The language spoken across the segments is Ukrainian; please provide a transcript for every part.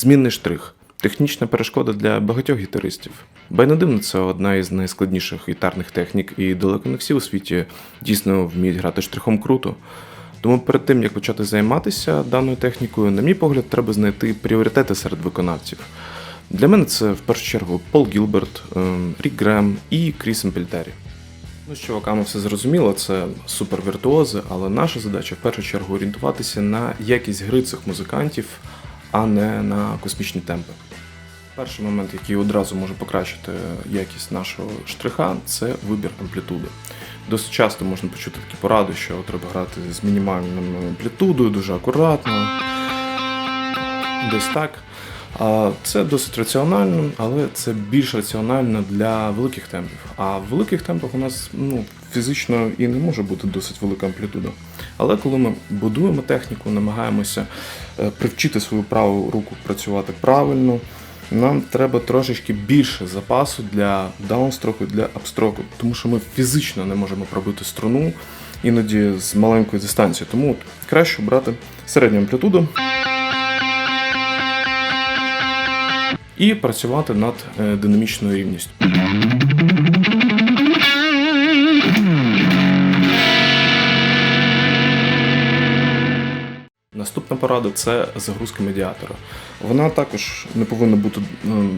Змінний штрих. Технічна перешкода для багатьох гітаристів. Бо й не дивно, це одна із найскладніших гітарних технік, і далеко не всі у світі дійсно вміють грати штрихом круто. Тому перед тим як почати займатися даною технікою, на мій погляд, треба знайти пріоритети серед виконавців. Для мене це в першу чергу Пол Гілберт, ем, Рік Грем і Кріс Емпельтері. Ну, з чуваками все зрозуміло, це супервіртуози, але наша задача в першу чергу орієнтуватися на якість гри цих музикантів, а не на космічні темпи. Перший момент, який одразу може покращити якість нашого штриха, це вибір амплітуди. Досить часто можна почути такі поради, що треба грати з мінімальною амплітудою, дуже акуратно, десь так. Це досить раціонально, але це більш раціонально для великих темпів. А в великих темпах у нас ну, фізично і не може бути досить велика амплітуда. Але коли ми будуємо техніку, намагаємося е, привчити свою праву руку працювати правильно, нам треба трошечки більше запасу для даунстроку, для апстроку, тому що ми фізично не можемо пробити струну іноді з маленької дистанції. Тому от краще брати середню амплітуду. і працювати над е, динамічною рівністю. Наступна порада це загрузка медіатора. Вона також не повинна бути ну,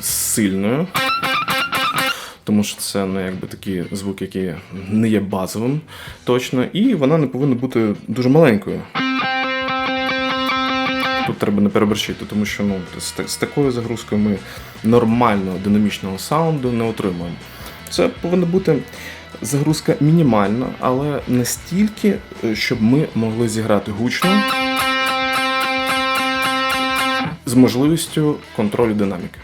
сильною, тому що це ну, якби такий звук, який не є базовим точно, і вона не повинна бути дуже маленькою. Тут треба не переборщити, тому що ну, з, такою загрузкою ми нормального динамічного саунду не отримуємо. Це повинна бути загрузка мінімальна, але настільки, е, щоб ми могли зіграти гучно з можливістю контролю динаміки.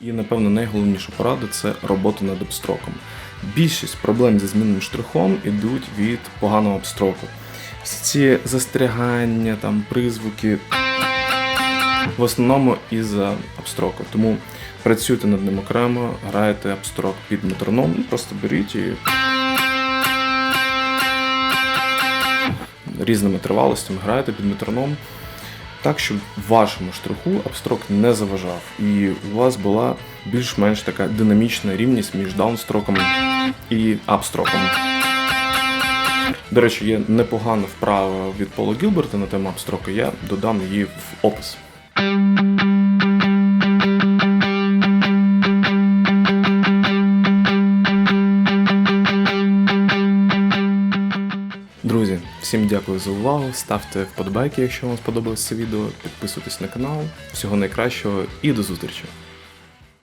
І, напевно, найголовніша порада це робота над обстроком. Більшість проблем зі змінним штрихом ідуть від поганого обстроку. Всі ці застрягання, там, призвуки в основному із-за обстроку. Тому працюйте над ним окремо, граєте обстрок під метроном, просто беріть і різними тривалостями граєте під метроном так, щоб вашому штриху абстрок не заважав, і у вас була більш-менш така динамічна рівність між даунстроком і апстроком. До речі, є непогана вправа від Пола Гілберта на тему апстроку, я додам її в опис. Всім дякую за увагу. Ставте вподобайки, якщо вам сподобалось це відео. Підписуйтесь на канал. Всього найкращого і до зустрічі!